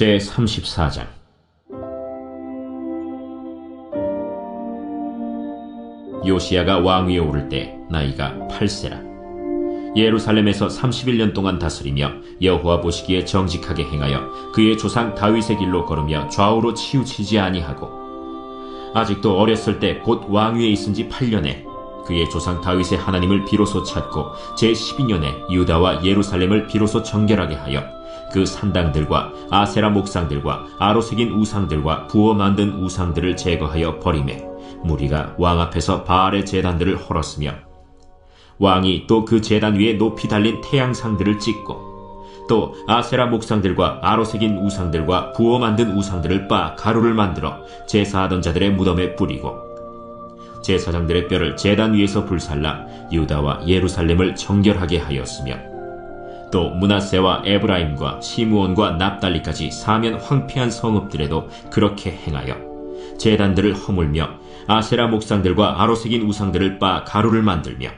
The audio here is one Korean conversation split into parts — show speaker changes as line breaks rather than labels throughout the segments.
제 34장. 요시야가 왕위에 오를 때 나이가 8세라. 예루살렘에서 31년 동안 다스리며 여호와 보시기에 정직하게 행하여 그의 조상 다윗의 길로 걸으며 좌우로 치우치지 아니하고 아직도 어렸을 때 곧 왕위에 있은 지 8년에 그의 조상 다윗의 하나님을 비로소 찾고 제 12년에 유다와 예루살렘을 비로소 정결하게 하여 그 산당들과 아세라 목상들과 아로 새긴 우상들과 부어 만든 우상들을 제거하여 버리매 무리가 왕 앞에서 바알의 제단들을 헐었으며 왕이 또그 제단 위에 높이 달린 태양상들을 찍고 또 아세라 목상들과 아로 새긴 우상들과 부어 만든 우상들을 빻아 가루를 만들어 제사하던 자들의 무덤에 뿌리고 제사장들의 뼈를 제단 위에서 불살라 유다와 예루살렘을 정결하게 하였으며 또 문하세와 에브라임과 시므온과 납달리까지 사면 황폐한 성읍들에도 그렇게 행하여 제단들을 허물며 아세라 목상들과 아로새긴 우상들을 빻아 가루를 만들며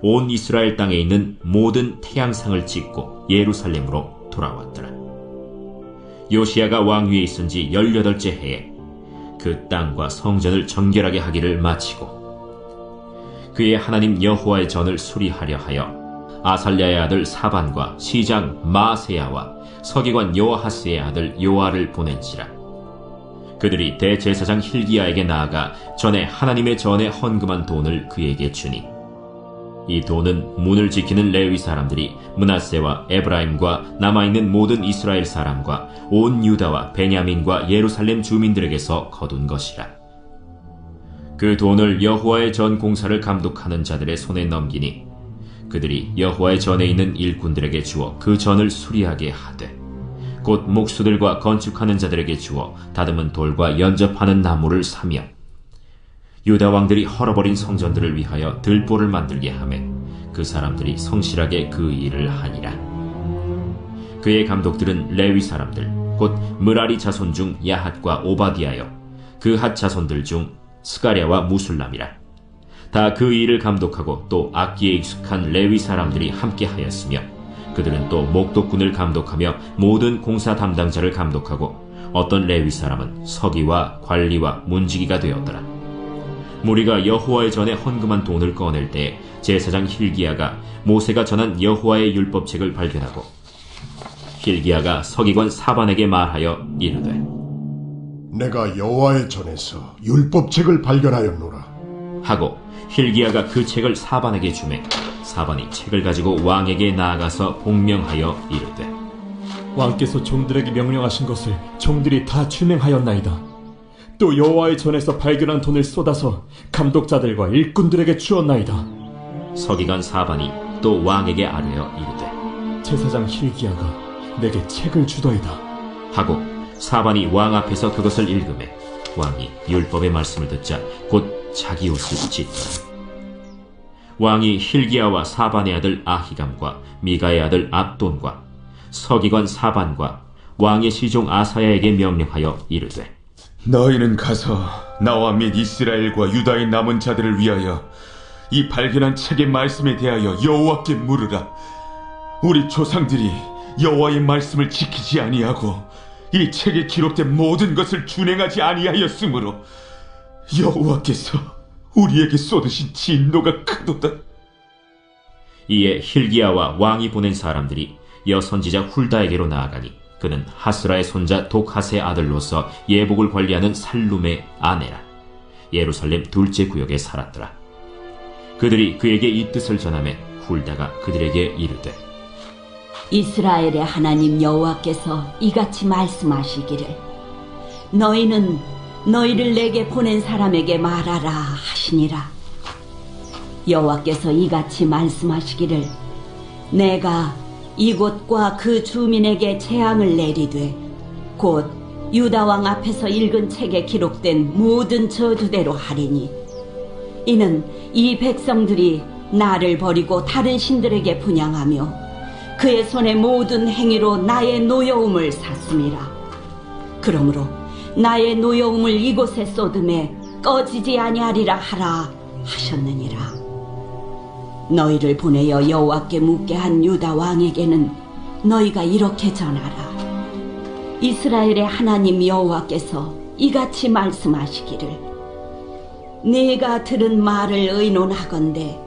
온 이스라엘 땅에 있는 모든 태양상을 찍고 예루살렘으로 돌아왔더라. 요시야가 왕위에 있은 지 18째 해에 그 땅과 성전을 정결하게 하기를 마치고 그의 하나님 여호와의 전을 수리하려 하여 아살랴의 아들 사반과 시장 마세야와 서기관 요하스의 아들 요아를 보낸지라 그들이 대제사장 힐기야에게 나아가 전에 하나님의 전에 헌금한 돈을 그에게 주니 이 돈은 문을 지키는 레위 사람들이 문하세와 에브라임과 남아있는 모든 이스라엘 사람과 온 유다와 베냐민과 예루살렘 주민들에게서 거둔 것이라. 그 돈을 여호와의 전 공사를 감독하는 자들의 손에 넘기니 그들이 여호와의 전에 있는 일꾼들에게 주어 그 전을 수리하게 하되 곧 목수들과 건축하는 자들에게 주어 다듬은 돌과 연접하는 나무를 사며 유다 왕들이 헐어버린 성전들을 위하여 들보를 만들게 하매 그 사람들이 성실하게 그 일을 하니라. 그의 감독들은 레위 사람들 곧 무라리 자손 중 야핫과 오바디아여 그핫 자손들 중 스가랴와 무술람이라. 다 그 일을 감독하고 또 악기에 익숙한 레위 사람들이 함께 하였으며 그들은 또 목독군을 감독하며 모든 공사 담당자를 감독하고 어떤 레위 사람은 서기와 관리와 문지기가 되었더라. 무리가 여호와의 전에 헌금한 돈을 꺼낼 때 제사장 힐기야가 모세가 전한 여호와의 율법책을 발견하고 힐기야가 서기관 사반에게 말하여 이르되
내가 여호와의 전에서 율법책을 발견하였노라.
하고 힐기야가 그 책을 사반에게 주매 사반이 책을 가지고 왕에게 나아가서 복명하여 이르되
왕께서 종들에게 명령하신 것을 종들이 다 준행하였나이다. 또 여호와의 전에서 발견한 돈을 쏟아서 감독자들과 일꾼들에게 주었나이다.
서기관 사반이 또 왕에게 아뢰어 이르되
제사장 힐기야가 내게 책을 주더이다.
하고 사반이 왕 앞에서 그것을 읽음에 왕이 율법의 말씀을 듣자 곧 자기 옷을 찢더라. 왕이 힐기야와 사반의 아들 아히감과 미가의 아들 압돈과 서기관 사반과 왕의 시종 아사야에게 명령하여 이르되
너희는 가서 나와 및 이스라엘과 유다의 남은 자들을 위하여 이 발견한 책의 말씀에 대하여 여호와께 물으라. 우리 조상들이 여호와의 말씀을 지키지 아니하고 이 책에 기록된 모든 것을 준행하지 아니하였으므로 여호와께서 우리에게 쏟으신 진노가 크도다.
이에 힐기야와 왕이 보낸 사람들이 여선지자 훌다에게로 나아가니 그는 하스라의 손자 독하스의 아들로서 예복을 관리하는 살룸의 아내라 예루살렘 둘째 구역에 살았더라 그들이 그에게 이 뜻을 전하며 훌다가 그들에게 이르되
이스라엘의 하나님 여호와께서 이같이 말씀하시기를 너희는 너희를 내게 보낸 사람에게 말하라 하시니라. 여호와께서 이같이 말씀하시기를 내가 이곳과 그 주민에게 재앙을 내리되 곧 유다 왕 앞에서 읽은 책에 기록된 모든 저주대로 하리니 이는 이 백성들이 나를 버리고 다른 신들에게 분양하며 그의 손의 모든 행위로 나의 노여움을 샀음이라. 그러므로 나의 노여움을 이곳에 쏟음에 꺼지지 아니하리라 하라 하셨느니라 너희를 보내어 여호와께 묻게 한 유다 왕에게는 너희가 이렇게 전하라. 이스라엘의 하나님 여호와께서 이같이 말씀하시기를 네가 들은 말을 의논하건대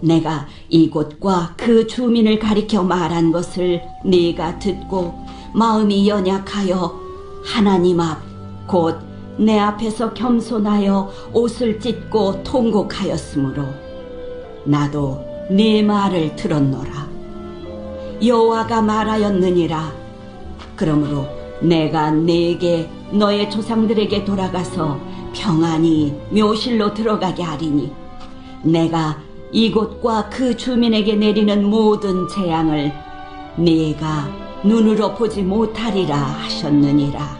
내가 이곳과 그 주민을 가리켜 말한 것을 네가 듣고 마음이 연약하여 하나님 앞 곧 내 앞에서 겸손하여 옷을 찢고 통곡하였으므로 나도 네 말을 들었노라 여호와가 말하였느니라 그러므로 내가 네게 너의 조상들에게 돌아가서 평안히 묘실로 들어가게 하리니 내가 이곳과 그 주민에게 내리는 모든 재앙을 네가 눈으로 보지 못하리라 하셨느니라.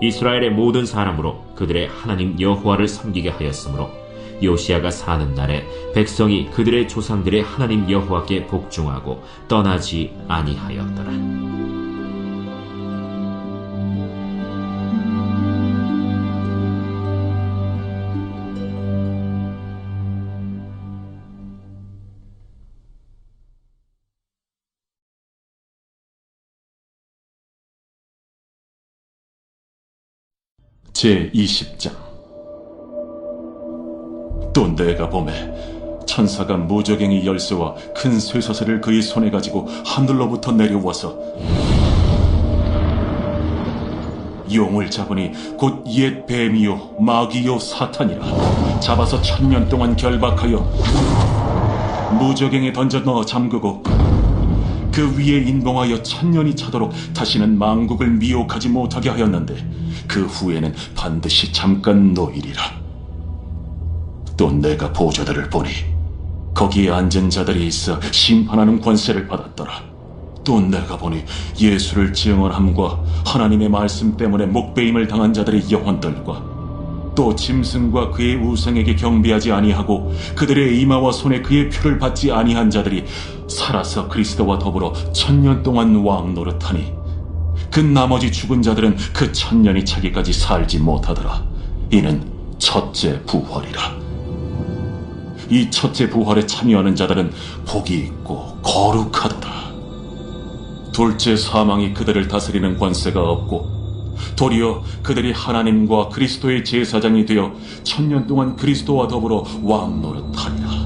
이스라엘의 모든 사람으로 그들의 하나님 여호와를 섬기게 하였으므로 요시아가 사는 날에 백성이 그들의 조상들의 하나님 여호와께 복종하고 떠나지 아니하였더라.
제 20장. 또 내가 보매 천사가 무저갱이 열쇠와 큰 쇠사슬을 그의 손에 가지고 하늘로부터 내려와서 용을 잡으니 곧 옛 뱀이요 마귀요 사탄이라 잡아서 천년 동안 결박하여 무저갱에 던져 넣어 잠그고 그 위에 인봉하여 천년이 차도록 다시는 망국을 미혹하지 못하게 하였는데 그 후에는 반드시 잠깐 노이리라. 또 내가 보좌들을 보니 거기에 앉은 자들이 있어 심판하는 권세를 받았더라. 또 내가 보니 예수를 증언함과 하나님의 말씀 때문에 목배임을 당한 자들의 영혼들과 또 짐승과 그의 우상에게 경배하지 아니하고 그들의 이마와 손에 그의 표를 받지 아니한 자들이 살아서 그리스도와 더불어 천년 동안 왕 노릇하니 그 나머지 죽은 자들은 그 천년이 차기까지 살지 못하더라. 이는 첫째 부활이라. 이 첫째 부활에 참여하는 자들은 복이 있고 거룩하도다. 둘째 사망이 그들을 다스리는 권세가 없고 도리어 그들이 하나님과 그리스도의 제사장이 되어 천년 동안 그리스도와 더불어 왕 노릇하리라.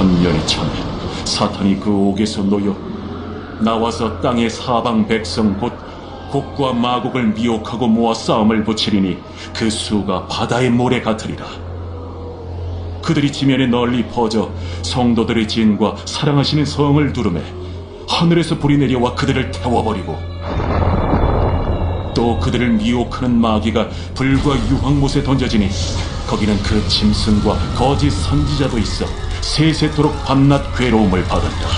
천년이 참에 사탄이 그 옥에서 놓여 나와서 땅의 사방 백성 곧 곡과 마곡을 미혹하고 모아 싸움을 붙이리니 그 수가 바다의 모래 같으리라. 그들이 지면에 널리 퍼져 성도들의 진과 사랑하시는 성을 두르매 하늘에서 불이 내려와 그들을 태워버리고 또 그들을 미혹하는 마귀가 불과 유황못에 던져지니 거기는 그 짐승과 거짓 선지자도 있어 세세토록 밤낮 괴로움을 받으리라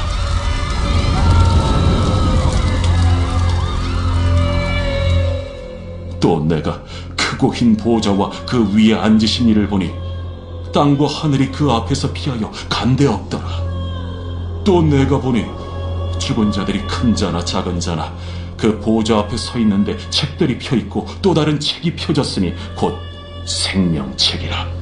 또 내가 크고 흰 보좌와 그 위에 앉으신 이를 보니 땅과 하늘이 그 앞에서 피하여 간데 없더라 또 내가 보니 죽은 자들이 큰 자나 작은 자나 그 보좌 앞에 서 있는데 책들이 펴 있고 또 다른 책이 펴졌으니 곧 생명책이라.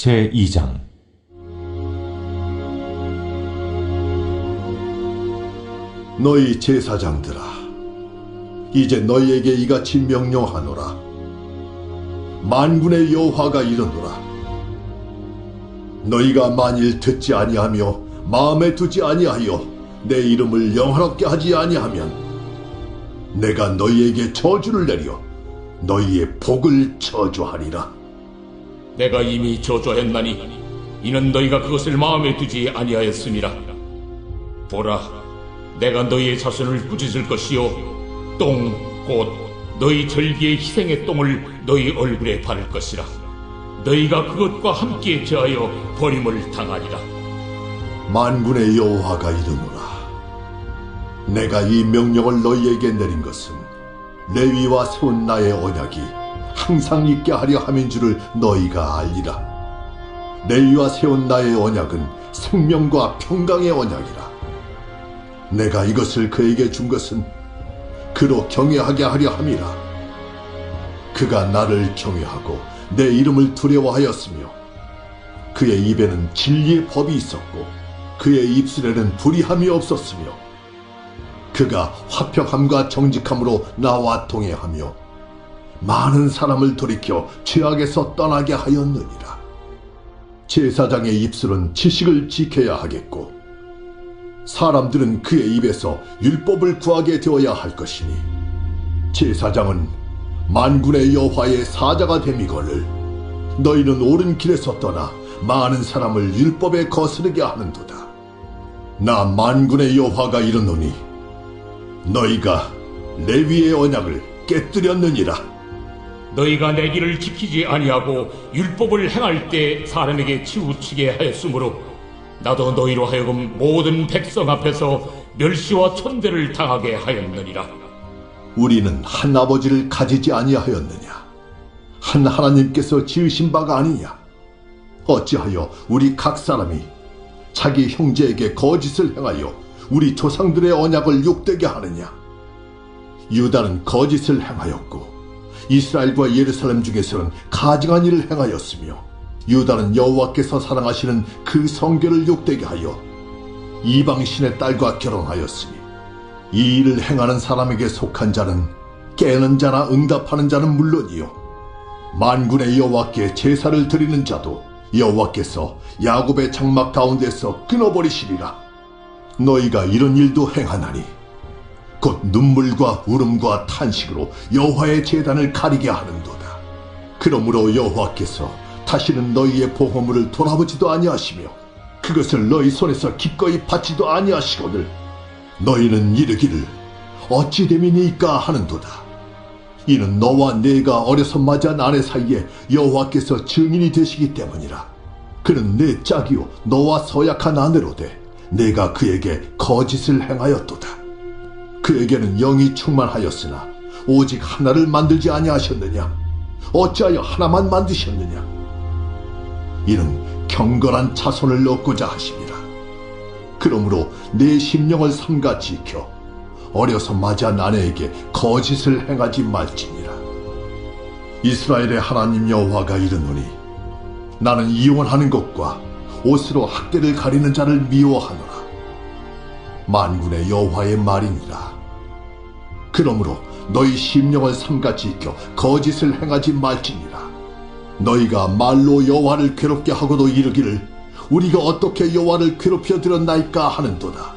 제2장
너희 제사장들아, 이제 너희에게 이같이 명령하노라. 만군의 여호와가 이르노라. 너희가 만일 듣지 아니하며 마음에 두지 아니하여 내 이름을 영화롭게 하지 아니하면 내가 너희에게 저주를 내려 너희의 복을 저주하리라.
내가 이미 저주하였나니 이는 너희가 그것을 마음에 두지 아니하였음이라 보라 내가 너희의 자손을 꾸짖을 것이요. 똥 곧 너희 절기의 희생의 똥을 너희 얼굴에 바를 것이라. 너희가 그것과 함께 제하여 버림을 당하리라.
만군의 여호와가 이르노라. 내가 이 명령을 너희에게 내린 것은 레위와 세운 나의 언약이 항상 있게 하려 함인 줄을 너희가 알리라. 레위와 세운 나의 언약은 생명과 평강의 언약이라. 내가 이것을 그에게 준 것은 그로 경외하게 하려 함이라. 그가 나를 경외하고 내 이름을 두려워하였으며 그의 입에는 진리의 법이 있었고 그의 입술에는 불의함이 없었으며 그가 화평함과 정직함으로 나와 동행하며 많은 사람을 돌이켜 죄악에서 떠나게 하였느니라. 제사장의 입술은 지식을 지켜야 하겠고 사람들은 그의 입에서 율법을 구하게 되어야 할 것이니 제사장은 만군의 여호와의 사자가 됨이거늘 너희는 옳은 길에서 떠나 많은 사람을 율법에 거스르게 하는도다. 나 만군의 여호와가 이르노니 너희가 레위의 언약을 깨뜨렸느니라.
너희가 내 길을 지키지 아니하고 율법을 행할 때 사람에게 치우치게 하였으므로 나도 너희로 하여금 모든 백성 앞에서 멸시와 천대를 당하게 하였느니라
우리는 한 아버지를 가지지 아니하였느냐? 한 하나님께서 지으신 바가 아니냐? 어찌하여 우리 각 사람이 자기 형제에게 거짓을 행하여 우리 조상들의 언약을 욕되게 하느냐? 유다는 거짓을 행하였고 이스라엘과 예루살렘 중에서는 가증한 일을 행하였으며 유다는 여호와께서 사랑하시는 그 성결을 욕되게 하여 이방 신의 딸과 결혼하였으니 이 일을 행하는 사람에게 속한 자는 깨는 자나 응답하는 자는 물론이요. 만군의 여호와께 제사를 드리는 자도 여호와께서 야곱의 장막 가운데서 끊어버리시리라. 너희가 이런 일도 행하나니 곧 눈물과 울음과 탄식으로 여호와의 제단을 가리게 하는도다 그러므로 여호와께서 다시는 너희의 보호물을 돌아보지도 아니하시며 그것을 너희 손에서 기꺼이 받지도 아니하시거늘 너희는 이르기를 어찌 됨이니까 하는도다. 이는 너와 내가 어려서 맞이한 아내 사이에 여호와께서 증인이 되시기 때문이라. 그는 내 짝이요 너와 서약한 아내로 되 내가 그에게 거짓을 행하였도다. 그에게는 영이 충만하였으나 오직 하나를 만들지 아니하셨느냐? 어찌하여 하나만 만드셨느냐? 이는 경건한 자손을 얻고자 하심이라. 그러므로 내 심령을 삼가 지켜 어려서 맞이한 아내에게 거짓을 행하지 말지니라. 이스라엘의 하나님 여호와가 이르노니 나는 이혼하는 것과 옷으로 학대를 가리는 자를 미워하노라. 만군의 여호와의 말이니라. 그러므로 너희 심령을 삼가 지켜 거짓을 행하지 말지니라. 너희가 말로 여호와를 괴롭게 하고도 이르기를 우리가 어떻게 여호와를 괴롭혀 들었나이까 하는도다.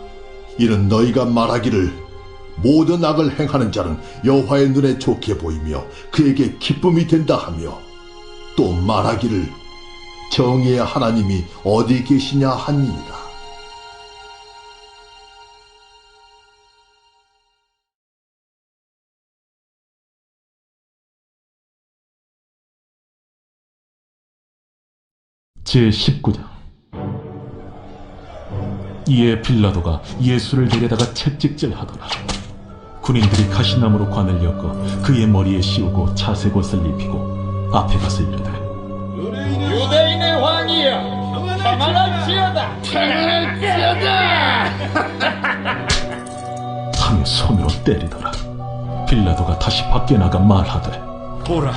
이는 너희가 말하기를 모든 악을 행하는 자는 여호와의 눈에 좋게 보이며 그에게 기쁨이 된다 하며 또 말하기를 정의의 하나님이 어디 계시냐 하니이
제19장. 이에 빌라도가 예수를 데려다가 채찍질 하더라. 군인들이 가시나무로 관을 엮어 그의 머리에 씌우고 차색 옷을 입히고 앞에 가서 이르되
유대인의 왕이여 평안할지어다.
하며 손으로 때리더라. 빌라도가 다시 밖에 나가 말하되
보라,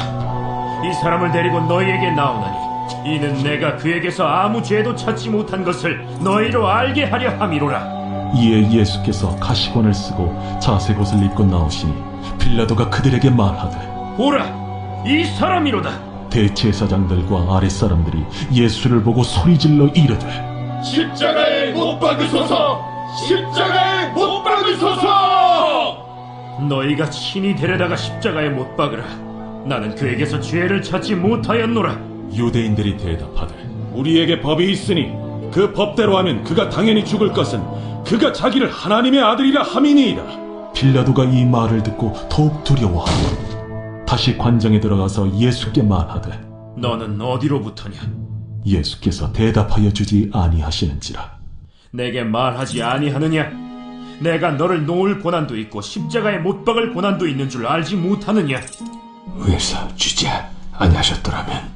이 사람을 데리고 너희에게 나오나니 이는 내가 그에게서 아무 죄도 찾지 못한 것을 너희로 알게 하려 함이로라.
이에 예수께서 가시관을 쓰고 자색 옷을 입고 나오시니 빌라도가 그들에게 말하되
보라, 이 사람이로다.
대제사장들과 아랫사람들이 예수를 보고 소리질러 이르되
십자가에 못 박으소서 십자가에 못 박으소서
너희가 친히 데려다가 십자가에 못 박으라. 나는 그에게서 죄를 찾지 못하였노라.
유대인들이 대답하되
우리에게 법이 있으니 그 법대로 하면 그가 당연히 죽을 것은 그가 자기를 하나님의 아들이라 함이니이다.
빌라도가 이 말을 듣고 더욱 두려워하고 다시 관정에 들어가서 예수께 말하되
너는 어디로부터냐?
예수께서 대답하여 주지 아니하시는지라
내게 말하지 아니하느냐? 내가 너를 놓을 고난도 있고 십자가에 못 박을 고난도 있는 줄 알지 못하느냐?
의사 주지 아니하셨더라면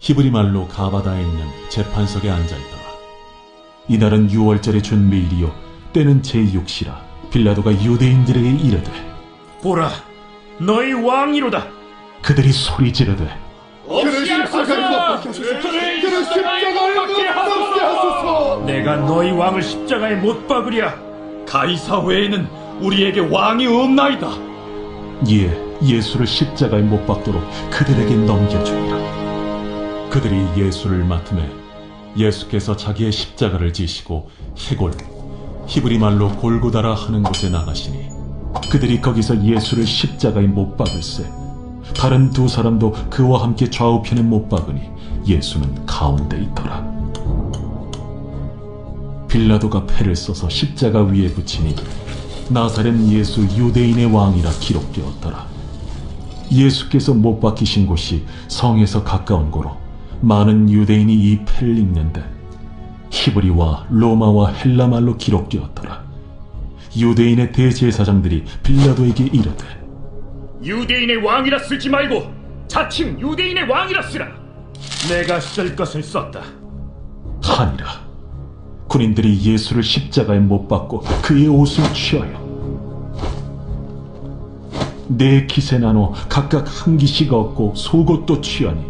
히브리 말로 가바다에 있는 재판석에 앉아 있더라. 이날은 유월절의 준비일이요 때는 제6시라 빌라도가 유대인들에게 이르되
보라, 너희 왕이로다.
그들이 소리 지르되
그를 십자가에 못 박히소서. 그를 십자가에 못 박게 하소서.
내가 너희 왕을 십자가에 못 박으랴.
가이사 외에는 우리에게 왕이 없나이다.
이에 예수를 십자가에 못 박도록 그들에게 넘겨주니라. 그들이 예수를 맡음에 예수께서 자기의 십자가를 지시고 해골 히브리 말로 골고다라 하는 곳에 나가시니 그들이 거기서 예수를 십자가에 못 박을세 다른 두 사람도 그와 함께 좌우편에 못 박으니 예수는 가운데 있더라. 빌라도가 패를 써서 십자가 위에 붙이니 나사렛 예수 유대인의 왕이라 기록되었더라. 예수께서 못 박히신 곳이 성에서 가까운 고로 많은 유대인이 이 패를 읽는데 히브리와 로마와 헬라 말로 기록되었더라. 유대인의 대제사장들이 빌라도에게 이르되
유대인의 왕이라 쓰지 말고 자칭 유대인의 왕이라 쓰라. 내가 쓸 것을 썼다.
하니라. 군인들이 예수를 십자가에 못 박고 그의 옷을 취하여 네 나눠 각각 한 깃씩 얻고 속옷도 취하니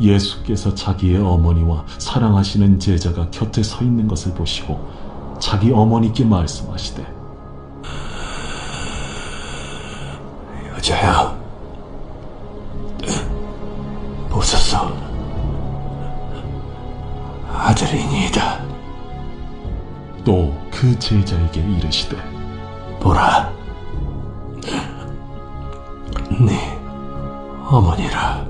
예수께서 자기의 어머니와 사랑하시는 제자가 곁에 서 있는 것을 보시고 자기 어머니께 말씀하시되
여자야 보소서. 아들이니이다.
또 그 제자에게 이르시되
보라 네 어머니라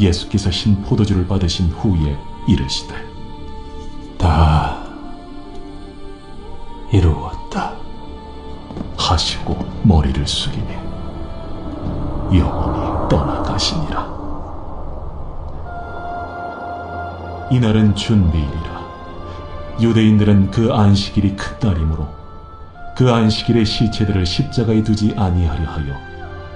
예수께서 신 포도주를 받으신 후에 이르시되
다 이루었다
하시고 머리를 숙이니 영원히 떠나가시니라. 이날은 준비일이라. 유대인들은 그 안식일이 큰 날이므로 그 안식일의 시체들을 십자가에 두지 아니하려 하여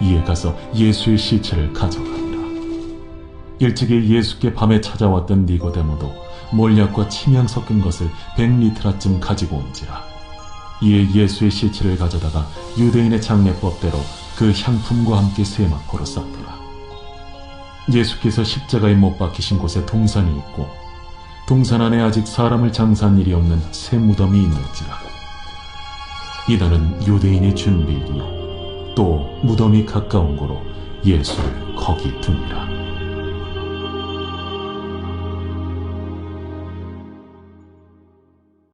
이에 가서 예수의 시체를 가져가니라. 일찍이 예수께 밤에 찾아왔던 니고데모도 몰약과 침향 섞은 것을 백리트라쯤 가지고 온지라. 이에 예수의 시체를 가져다가 유대인의 장례법대로 그 향품과 함께 세마포로 쌌더라. 예수께서 십자가에 못 박히신 곳에 동산이 있고 동산 안에 아직 사람을 장사한 일이 없는 새 무덤이 있는지라. 이날은 유대인의 준비일이요 또 무덤이 가까운 고로 예수를 거기 두니라.